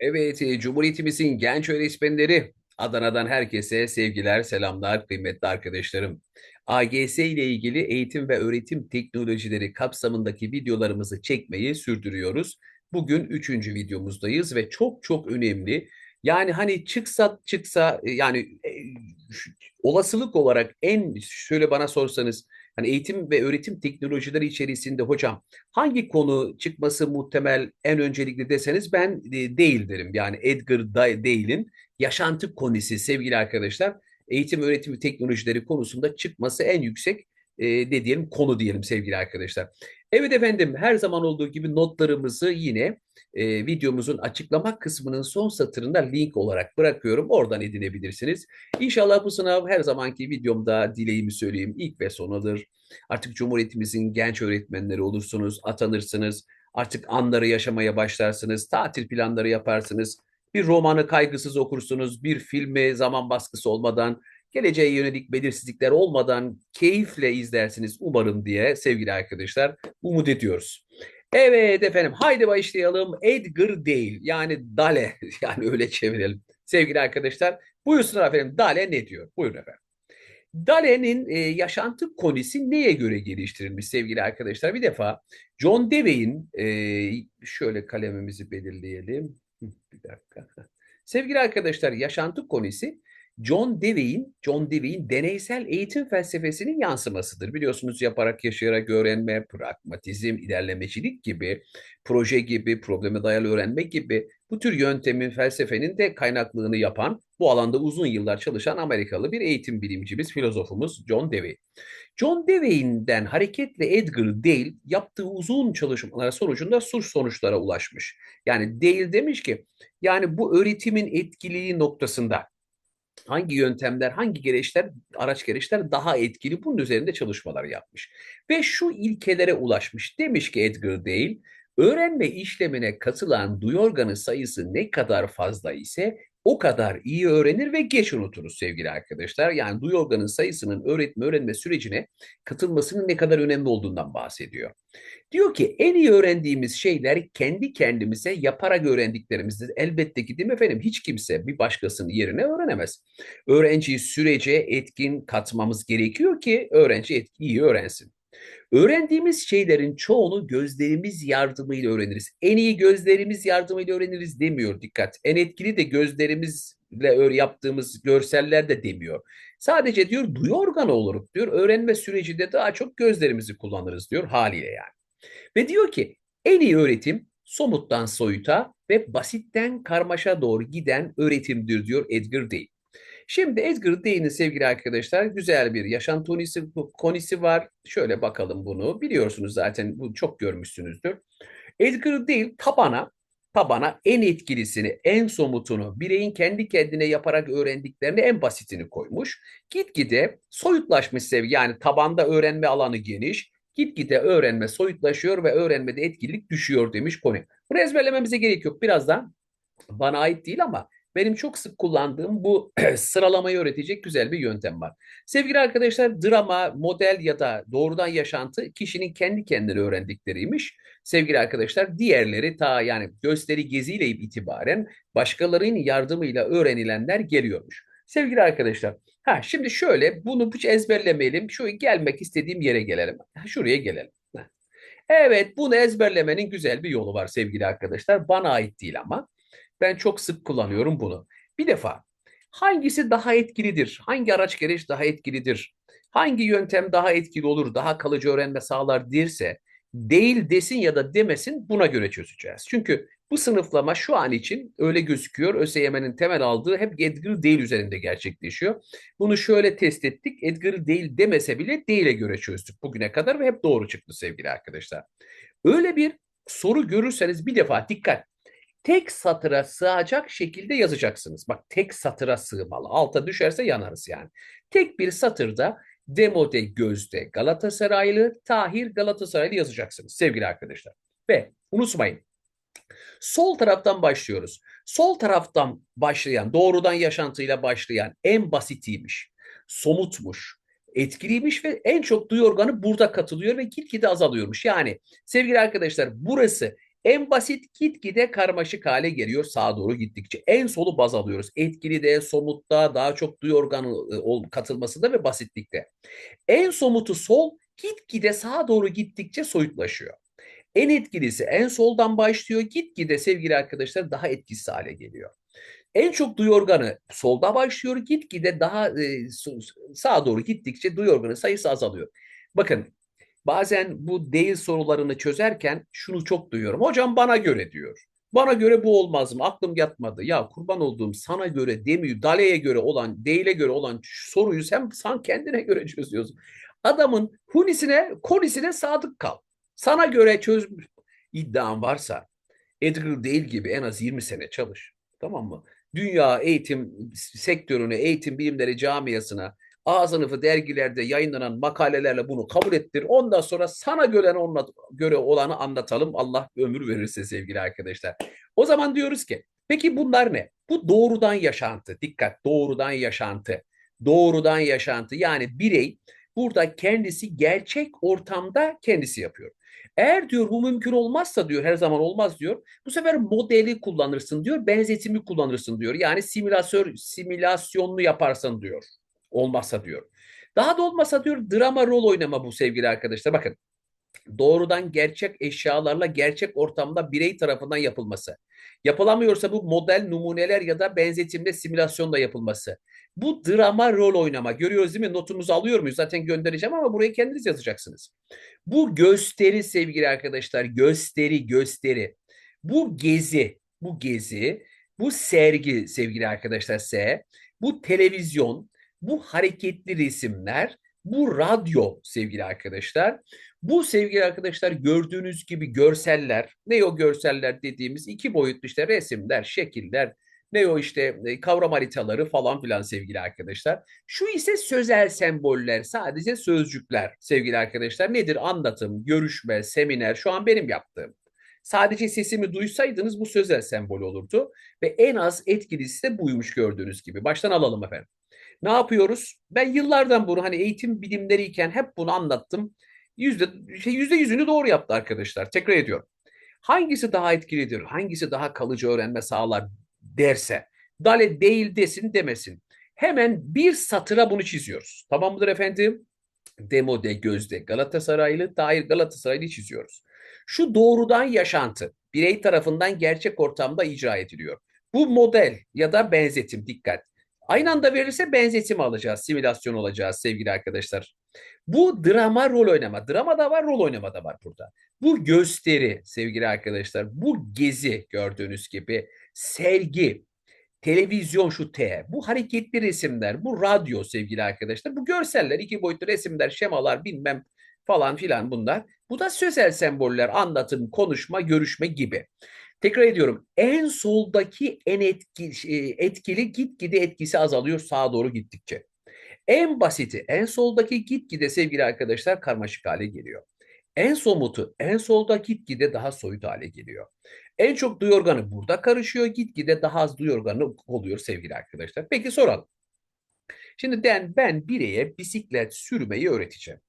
Evet, e, Cumhuriyetimizin genç öğretmenleri, Adana'dan herkese sevgiler, selamlar kıymetli arkadaşlarım. AGS ile ilgili eğitim ve öğretim teknolojileri kapsamındaki videolarımızı çekmeyi sürdürüyoruz. Bugün üçüncü videomuzdayız ve çok çok önemli. Yani hani çıksa çıksa e, yani e, olasılık olarak en şöyle bana sorsanız hani eğitim ve öğretim teknolojileri içerisinde hocam hangi konu çıkması muhtemel en öncelikli deseniz ben e, değil derim. Yani Edgar Dale'in yaşantı konisi sevgili arkadaşlar eğitim öğretim teknolojileri konusunda çıkması en yüksek e, ne diyelim konu diyelim sevgili arkadaşlar. Evet efendim her zaman olduğu gibi notlarımızı yine e, videomuzun açıklama kısmının son satırında link olarak bırakıyorum. Oradan edinebilirsiniz. İnşallah bu sınav her zamanki videomda dileğimi söyleyeyim ilk ve sonudur. Artık Cumhuriyetimizin genç öğretmenleri olursunuz, atanırsınız. Artık anları yaşamaya başlarsınız, tatil planları yaparsınız. Bir romanı kaygısız okursunuz, bir filmi zaman baskısı olmadan, geleceğe yönelik belirsizlikler olmadan keyifle izlersiniz umarım diye sevgili arkadaşlar umut ediyoruz. Evet efendim haydi başlayalım. Edgar Dale yani Dale yani öyle çevirelim. Sevgili arkadaşlar buyursunlar efendim Dale ne diyor? Buyurun efendim. Dale'nin e, yaşantı konisi neye göre geliştirilmiş sevgili arkadaşlar? Bir defa John Dewey'in e, şöyle kalemimizi belirleyelim. Bir dakika. Sevgili arkadaşlar yaşantı konisi John Dewey'in John Dewey'in deneysel eğitim felsefesinin yansımasıdır. Biliyorsunuz yaparak yaşayarak öğrenme, pragmatizm, ilerlemecilik gibi, proje gibi, probleme dayalı öğrenme gibi bu tür yöntemin, felsefenin de kaynaklığını yapan, bu alanda uzun yıllar çalışan Amerikalı bir eğitim bilimcimiz, filozofumuz John Dewey. John Dewey'den hareketle Edgar Dale yaptığı uzun çalışmalar sonucunda sur sonuçlara ulaşmış. Yani Dale demiş ki, yani bu öğretimin etkiliği noktasında hangi yöntemler, hangi gereçler, araç gereçler daha etkili bunun üzerinde çalışmalar yapmış. Ve şu ilkelere ulaşmış. Demiş ki Edgar Dale, öğrenme işlemine katılan duyu organı sayısı ne kadar fazla ise o kadar iyi öğrenir ve geç unuturuz sevgili arkadaşlar. Yani duyu organın sayısının öğretme öğrenme sürecine katılmasının ne kadar önemli olduğundan bahsediyor. Diyor ki en iyi öğrendiğimiz şeyler kendi kendimize yaparak öğrendiklerimizdir. Elbette ki değil mi efendim? Hiç kimse bir başkasının yerine öğrenemez. Öğrenciyi sürece etkin katmamız gerekiyor ki öğrenci etki, iyi öğrensin. Öğrendiğimiz şeylerin çoğunu gözlerimiz yardımıyla öğreniriz. En iyi gözlerimiz yardımıyla öğreniriz demiyor dikkat. En etkili de gözlerimizle yaptığımız görseller de demiyor. Sadece diyor duyu organı oluruk diyor. Öğrenme sürecinde daha çok gözlerimizi kullanırız diyor haliyle yani. Ve diyor ki en iyi öğretim somuttan soyuta ve basitten karmaşa doğru giden öğretimdir diyor Edgar Dale. Şimdi Edgar Dale'in sevgili arkadaşlar güzel bir yaşam tonisi, konisi var. Şöyle bakalım bunu. Biliyorsunuz zaten bu çok görmüşsünüzdür. Edgar Dale tabana tabana en etkilisini, en somutunu, bireyin kendi kendine yaparak öğrendiklerini en basitini koymuş. Gitgide soyutlaşmış sevgi yani tabanda öğrenme alanı geniş, gitgide öğrenme soyutlaşıyor ve öğrenmede etkinlik düşüyor demiş konu. Bunu ezberlememize gerek yok. Birazdan bana ait değil ama benim çok sık kullandığım bu sıralamayı öğretecek güzel bir yöntem var. Sevgili arkadaşlar drama, model ya da doğrudan yaşantı kişinin kendi kendine öğrendikleriymiş. Sevgili arkadaşlar diğerleri ta yani gösteri geziyle itibaren başkalarının yardımıyla öğrenilenler geliyormuş. Sevgili arkadaşlar ha şimdi şöyle bunu hiç ezberlemeyelim. Şu gelmek istediğim yere gelelim. Şuraya gelelim. Evet bunu ezberlemenin güzel bir yolu var sevgili arkadaşlar. Bana ait değil ama. Ben çok sık kullanıyorum bunu. Bir defa hangisi daha etkilidir? Hangi araç gereç daha etkilidir? Hangi yöntem daha etkili olur, daha kalıcı öğrenme sağlar derse değil desin ya da demesin buna göre çözeceğiz. Çünkü bu sınıflama şu an için öyle gözüküyor. ÖSYM'nin temel aldığı hep Edgar değil üzerinde gerçekleşiyor. Bunu şöyle test ettik. Edgar değil demese bile değil'e göre çözdük bugüne kadar ve hep doğru çıktı sevgili arkadaşlar. Öyle bir soru görürseniz bir defa dikkat tek satıra sığacak şekilde yazacaksınız. Bak tek satıra sığmalı. Alta düşerse yanarız yani. Tek bir satırda Demode Gözde Galatasaraylı, Tahir Galatasaraylı yazacaksınız sevgili arkadaşlar. Ve unutmayın sol taraftan başlıyoruz. Sol taraftan başlayan, doğrudan yaşantıyla başlayan en basitiymiş, somutmuş, etkiliymiş ve en çok duyu organı burada katılıyor ve gitgide azalıyormuş. Yani sevgili arkadaşlar burası En basit gitgide karmaşık hale geliyor sağa doğru gittikçe. En solu baz alıyoruz. Etkili de, somutta, daha çok duyu organı e, katılmasında ve basitlikte. En somutu sol gitgide sağa doğru gittikçe soyutlaşıyor. En etkilisi en soldan başlıyor. Gitgide sevgili arkadaşlar daha etkisiz hale geliyor. En çok duyu organı solda başlıyor. Gitgide daha e, sağa doğru gittikçe duyu organı sayısı azalıyor. Bakın bazen bu değil sorularını çözerken şunu çok duyuyorum. Hocam bana göre diyor. Bana göre bu olmaz mı? Aklım yatmadı. Ya kurban olduğum sana göre demiyor, Dale'ye göre olan, değile göre olan soruyu sen, sen kendine göre çözüyorsun. Adamın hunisine, konisine sadık kal. Sana göre çöz iddian varsa Edgar değil gibi en az 20 sene çalış. Tamam mı? Dünya eğitim sektörüne, eğitim bilimleri camiasına A sınıfı dergilerde yayınlanan makalelerle bunu kabul ettir. Ondan sonra sana göre, onunla, göre olanı anlatalım. Allah ömür verirse sevgili arkadaşlar. O zaman diyoruz ki peki bunlar ne? Bu doğrudan yaşantı. Dikkat doğrudan yaşantı. Doğrudan yaşantı. Yani birey burada kendisi gerçek ortamda kendisi yapıyor. Eğer diyor bu mümkün olmazsa diyor her zaman olmaz diyor. Bu sefer modeli kullanırsın diyor. Benzetimi kullanırsın diyor. Yani simülasyon simülasyonlu yaparsın diyor. Olmazsa diyor. Daha da olmasa diyor drama rol oynama bu sevgili arkadaşlar. Bakın doğrudan gerçek eşyalarla gerçek ortamda birey tarafından yapılması. Yapılamıyorsa bu model, numuneler ya da benzetimle simülasyonla yapılması. Bu drama rol oynama. Görüyoruz değil mi? Notumuzu alıyor muyuz? Zaten göndereceğim ama burayı kendiniz yazacaksınız. Bu gösteri sevgili arkadaşlar. Gösteri, gösteri. Bu gezi, bu gezi, bu sergi sevgili arkadaşlar S. Bu televizyon, bu hareketli resimler, bu radyo sevgili arkadaşlar. Bu sevgili arkadaşlar gördüğünüz gibi görseller, ne o görseller dediğimiz iki boyutlu işte resimler, şekiller, ne o işte e, kavram haritaları falan filan sevgili arkadaşlar. Şu ise sözel semboller, sadece sözcükler sevgili arkadaşlar. Nedir? Anlatım, görüşme, seminer, şu an benim yaptığım. Sadece sesimi duysaydınız bu sözel sembol olurdu. Ve en az etkilisi de buymuş gördüğünüz gibi. Baştan alalım efendim. Ne yapıyoruz? Ben yıllardan bunu hani eğitim bilimleriyken hep bunu anlattım. Yüzde, şey, yüzde yüzünü doğru yaptı arkadaşlar. Tekrar ediyorum. Hangisi daha etkilidir? Hangisi daha kalıcı öğrenme sağlar derse. Dale değil desin demesin. Hemen bir satıra bunu çiziyoruz. Tamam mıdır efendim? Demode gözde Galatasaraylı, dair Galatasaraylı çiziyoruz. Şu doğrudan yaşantı birey tarafından gerçek ortamda icra ediliyor. Bu model ya da benzetim dikkat. Aynı anda verirse benzetim alacağız, simülasyon olacağız sevgili arkadaşlar. Bu drama rol oynama. Drama da var, rol oynama da var burada. Bu gösteri sevgili arkadaşlar. Bu gezi gördüğünüz gibi. Sergi, televizyon şu T. Bu hareketli resimler, bu radyo sevgili arkadaşlar. Bu görseller, iki boyutlu resimler, şemalar bilmem falan filan bunlar. Bu da sözel semboller, anlatım, konuşma, görüşme gibi. Tekrar ediyorum. En soldaki en etki, e, etkili gitgide etkisi azalıyor sağa doğru gittikçe. En basiti en soldaki gitgide sevgili arkadaşlar karmaşık hale geliyor. En somutu en solda gitgide daha soyut hale geliyor. En çok duyu organı burada karışıyor. Gitgide daha az duyu organı oluyor sevgili arkadaşlar. Peki soralım. Şimdi ben, ben bireye bisiklet sürmeyi öğreteceğim.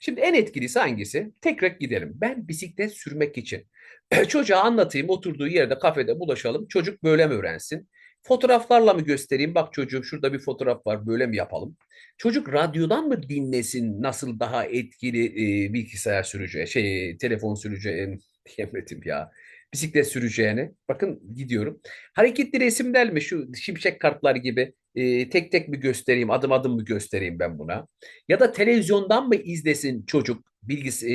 Şimdi en etkilisi hangisi? Tekrar gidelim. Ben bisiklet sürmek için çocuğa anlatayım oturduğu yerde kafede bulaşalım. Çocuk böyle mi öğrensin? Fotoğraflarla mı göstereyim? Bak çocuğum şurada bir fotoğraf var böyle mi yapalım? Çocuk radyodan mı dinlesin nasıl daha etkili e, bilgisayar süreceği, şey telefon süreceği, diyemedim ya. Bisiklet süreceğini. Bakın gidiyorum. Hareketli resimler mi şu şimşek kartlar gibi e, tek tek mi göstereyim, adım adım mı göstereyim ben buna? Ya da televizyondan mı izlesin çocuk bilgis e,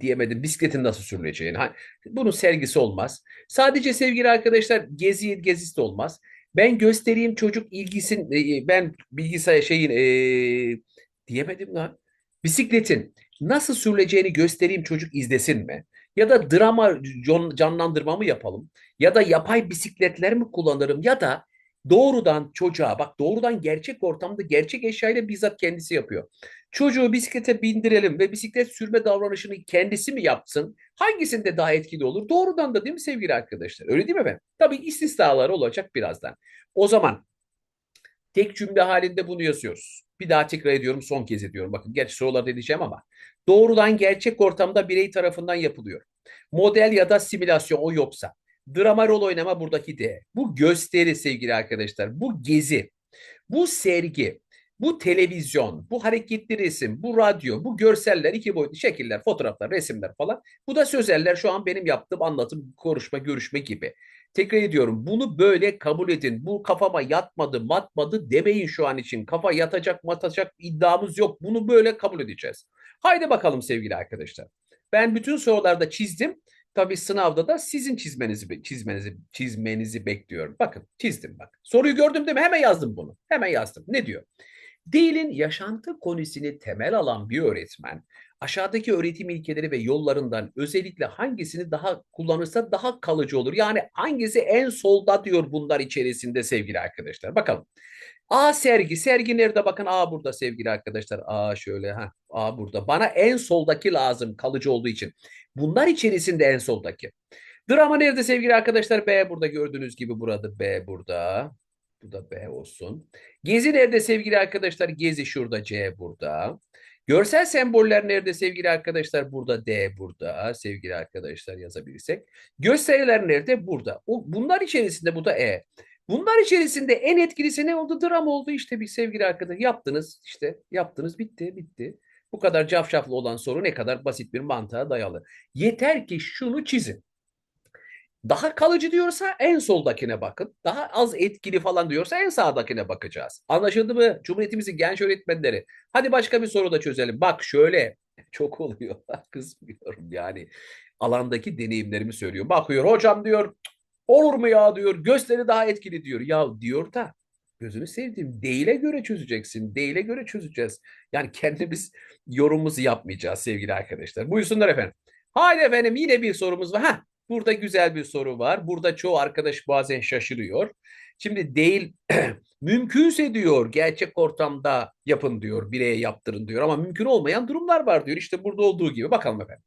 diyemedim bisikletin nasıl sürüleceğini. Bunun sergisi olmaz. Sadece sevgili arkadaşlar gezi gezisi de olmaz. Ben göstereyim çocuk ilgisin e, ben bilgisayar şeyin e, diyemedim lan. Bisikletin nasıl sürüleceğini göstereyim çocuk izlesin mi? Ya da drama canlandırma mı yapalım? Ya da yapay bisikletler mi kullanırım? Ya da doğrudan çocuğa bak doğrudan gerçek ortamda gerçek eşyayla bizzat kendisi yapıyor. Çocuğu bisiklete bindirelim ve bisiklet sürme davranışını kendisi mi yapsın? Hangisinde daha etkili olur? Doğrudan da değil mi sevgili arkadaşlar? Öyle değil mi efendim? Tabii istisnalar olacak birazdan. O zaman tek cümle halinde bunu yazıyoruz. Bir daha tekrar ediyorum son kez ediyorum. Bakın gerçi sorularda edeceğim ama doğrudan gerçek ortamda birey tarafından yapılıyor. Model ya da simülasyon o yoksa. Drama rol oynama buradaki D. Bu gösteri sevgili arkadaşlar. Bu gezi. Bu sergi. Bu televizyon, bu hareketli resim, bu radyo, bu görseller, iki boyutlu şekiller, fotoğraflar, resimler falan. Bu da sözeller şu an benim yaptığım anlatım, konuşma, görüşme gibi. Tekrar ediyorum bunu böyle kabul edin. Bu kafama yatmadı, matmadı demeyin şu an için. Kafa yatacak, matacak iddiamız yok. Bunu böyle kabul edeceğiz. Haydi bakalım sevgili arkadaşlar. Ben bütün sorularda çizdim. Tabii sınavda da sizin çizmenizi çizmenizi çizmenizi bekliyorum. Bakın çizdim bak. Soruyu gördüm değil mi? Hemen yazdım bunu. Hemen yazdım. Ne diyor? Dilin yaşantı konusunu temel alan bir öğretmen aşağıdaki öğretim ilkeleri ve yollarından özellikle hangisini daha kullanırsa daha kalıcı olur. Yani hangisi en solda diyor bunlar içerisinde sevgili arkadaşlar. Bakalım. A sergi. Sergi nerede? Bakın A burada sevgili arkadaşlar. A şöyle. ha A burada. Bana en soldaki lazım kalıcı olduğu için. Bunlar içerisinde en soldaki. Drama nerede sevgili arkadaşlar? B burada gördüğünüz gibi burada. B burada. Bu da B olsun. Gezi nerede sevgili arkadaşlar? Gezi şurada. C burada. Görsel semboller nerede sevgili arkadaşlar? Burada D burada sevgili arkadaşlar yazabilirsek. Gösteriler nerede? Burada. O, bunlar içerisinde bu da E. Bunlar içerisinde en etkilisi ne oldu? Dram oldu işte bir sevgili arkadaş. Yaptınız işte yaptınız bitti bitti. Bu kadar cafcaflı olan soru ne kadar basit bir mantığa dayalı. Yeter ki şunu çizin. Daha kalıcı diyorsa en soldakine bakın. Daha az etkili falan diyorsa en sağdakine bakacağız. Anlaşıldı mı? Cumhuriyetimizin genç öğretmenleri. Hadi başka bir soru da çözelim. Bak şöyle çok oluyor. Kızmıyorum yani. Alandaki deneyimlerimi söylüyor. Bakıyor hocam diyor olur mu ya diyor. Gösteri daha etkili diyor. Ya diyor da gözünü sevdiğim değile göre çözeceksin. Değile göre çözeceğiz. Yani kendimiz yorumumuzu yapmayacağız sevgili arkadaşlar. Buyursunlar efendim. Haydi efendim yine bir sorumuz var. Heh, Burada güzel bir soru var. Burada çoğu arkadaş bazen şaşırıyor. Şimdi değil mümkünse diyor gerçek ortamda yapın diyor bireye yaptırın diyor ama mümkün olmayan durumlar var diyor. İşte burada olduğu gibi bakalım efendim.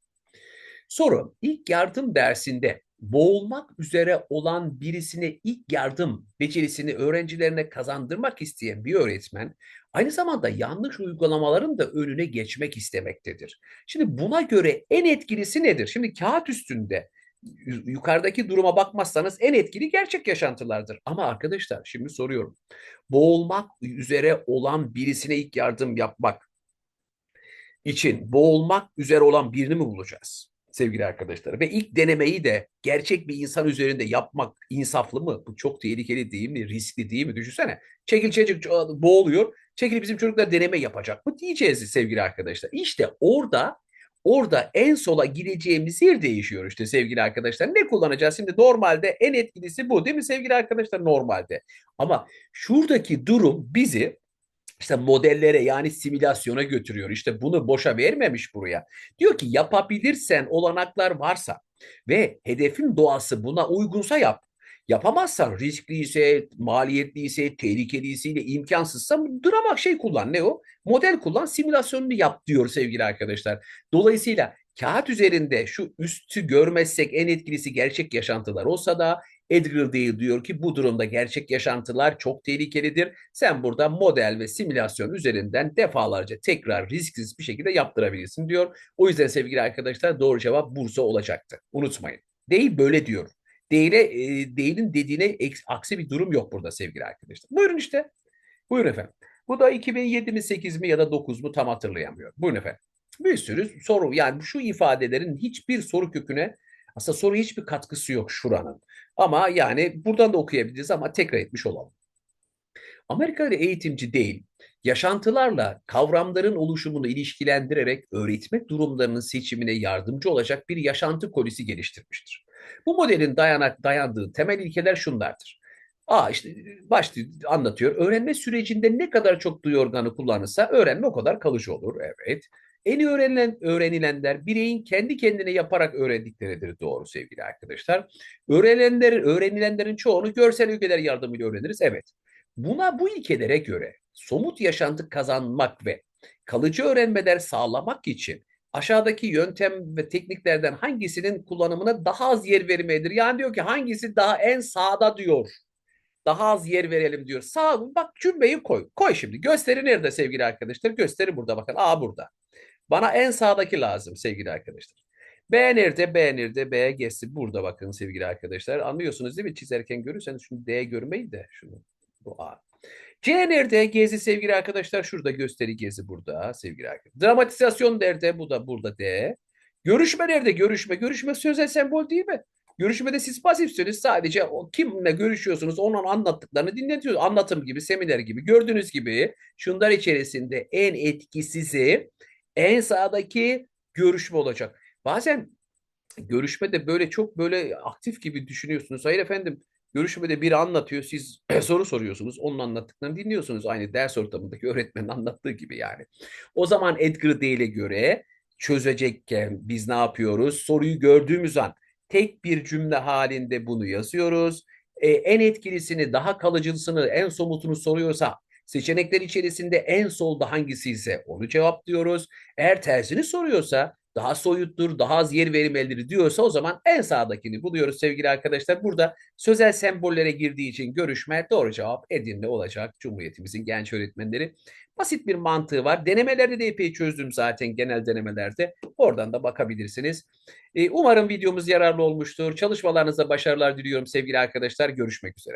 Soru ilk yardım dersinde boğulmak üzere olan birisine ilk yardım becerisini öğrencilerine kazandırmak isteyen bir öğretmen aynı zamanda yanlış uygulamaların da önüne geçmek istemektedir. Şimdi buna göre en etkilisi nedir? Şimdi kağıt üstünde yukarıdaki duruma bakmazsanız en etkili gerçek yaşantılardır. Ama arkadaşlar şimdi soruyorum. Boğulmak üzere olan birisine ilk yardım yapmak için boğulmak üzere olan birini mi bulacağız? Sevgili arkadaşlar. Ve ilk denemeyi de gerçek bir insan üzerinde yapmak insaflı mı? Bu çok tehlikeli değil mi? Riskli değil mi? Düşünsene. Çekil çekil boğuluyor. Çekil bizim çocuklar deneme yapacak mı diyeceğiz sevgili arkadaşlar. İşte orada Orada en sola gireceğimiz yer değişiyor işte sevgili arkadaşlar. Ne kullanacağız? Şimdi normalde en etkilisi bu değil mi sevgili arkadaşlar normalde. Ama şuradaki durum bizi işte modellere yani simülasyona götürüyor. İşte bunu boşa vermemiş buraya. Diyor ki yapabilirsen olanaklar varsa ve hedefin doğası buna uygunsa yap. Yapamazsan riskliyse, maliyetliyse, tehlikeliyse, imkansızsa drama şey kullan. Ne o? Model kullan, simülasyonunu yap diyor sevgili arkadaşlar. Dolayısıyla kağıt üzerinde şu üstü görmezsek en etkilisi gerçek yaşantılar olsa da Edgar değil diyor ki bu durumda gerçek yaşantılar çok tehlikelidir. Sen burada model ve simülasyon üzerinden defalarca tekrar risksiz bir şekilde yaptırabilirsin diyor. O yüzden sevgili arkadaşlar doğru cevap Bursa olacaktı. Unutmayın. Değil böyle diyor. Değile, e, değilin dediğine aksi bir durum yok burada sevgili arkadaşlar. Buyurun işte. Buyurun efendim. Bu da 2007 mi 8 mi ya da 9 mu tam hatırlayamıyorum. Buyurun efendim. Bir sürü soru yani şu ifadelerin hiçbir soru köküne aslında soru hiçbir katkısı yok şuranın. Ama yani buradan da okuyabiliriz ama tekrar etmiş olalım. Amerikalı eğitimci değil, yaşantılarla kavramların oluşumunu ilişkilendirerek öğretmek durumlarının seçimine yardımcı olacak bir yaşantı kolisi geliştirmiştir. Bu modelin dayanak dayandığı temel ilkeler şunlardır. A işte başta anlatıyor. Öğrenme sürecinde ne kadar çok duyu organı kullanırsa öğrenme o kadar kalıcı olur. Evet. En iyi öğrenilen, öğrenilenler bireyin kendi kendine yaparak öğrendikleridir doğru sevgili arkadaşlar. Öğrenilenlerin, öğrenilenlerin çoğunu görsel ülkeler yardımıyla öğreniriz. Evet. Buna bu ilkelere göre somut yaşantı kazanmak ve kalıcı öğrenmeler sağlamak için aşağıdaki yöntem ve tekniklerden hangisinin kullanımına daha az yer vermelidir? Yani diyor ki hangisi daha en sağda diyor. Daha az yer verelim diyor. Sağ bak cümleyi koy. Koy şimdi. Gösteri nerede sevgili arkadaşlar? Gösteri burada bakın. A burada. Bana en sağdaki lazım sevgili arkadaşlar. B nerede? B nerede? B G'si burada bakın sevgili arkadaşlar. Anlıyorsunuz değil mi? Çizerken görürseniz şunu D görmeyin de şunu. Bu A. C nerede? Gezi sevgili arkadaşlar. Şurada gösteri gezi burada sevgili arkadaşlar. Dramatizasyon nerede? Bu da burada D. Görüşme nerede? Görüşme. Görüşme sözel sembol değil mi? Görüşmede siz pasifsiniz. Sadece o kimle görüşüyorsunuz onun anlattıklarını dinletiyorsunuz. Anlatım gibi, seminer gibi. Gördüğünüz gibi şunlar içerisinde en etkisizi en sağdaki görüşme olacak. Bazen görüşmede böyle çok böyle aktif gibi düşünüyorsunuz. Hayır efendim görüşmede biri anlatıyor siz soru soruyorsunuz. Onun anlattıklarını dinliyorsunuz. Aynı ders ortamındaki öğretmenin anlattığı gibi yani. O zaman Edgar Dale'e göre çözecekken biz ne yapıyoruz? Soruyu gördüğümüz an tek bir cümle halinde bunu yazıyoruz. Ee, en etkilisini, daha kalıcısını, en somutunu soruyorsa seçenekler içerisinde en solda hangisi ise onu cevaplıyoruz. Eğer tersini soruyorsa daha soyuttur, daha az yer verilmelidir diyorsa o zaman en sağdakini buluyoruz sevgili arkadaşlar. Burada sözel sembollere girdiği için görüşme doğru cevap Edirne olacak Cumhuriyetimizin genç öğretmenleri. Basit bir mantığı var. Denemelerde de epey çözdüm zaten genel denemelerde. Oradan da bakabilirsiniz. Umarım videomuz yararlı olmuştur. Çalışmalarınızda başarılar diliyorum sevgili arkadaşlar. Görüşmek üzere.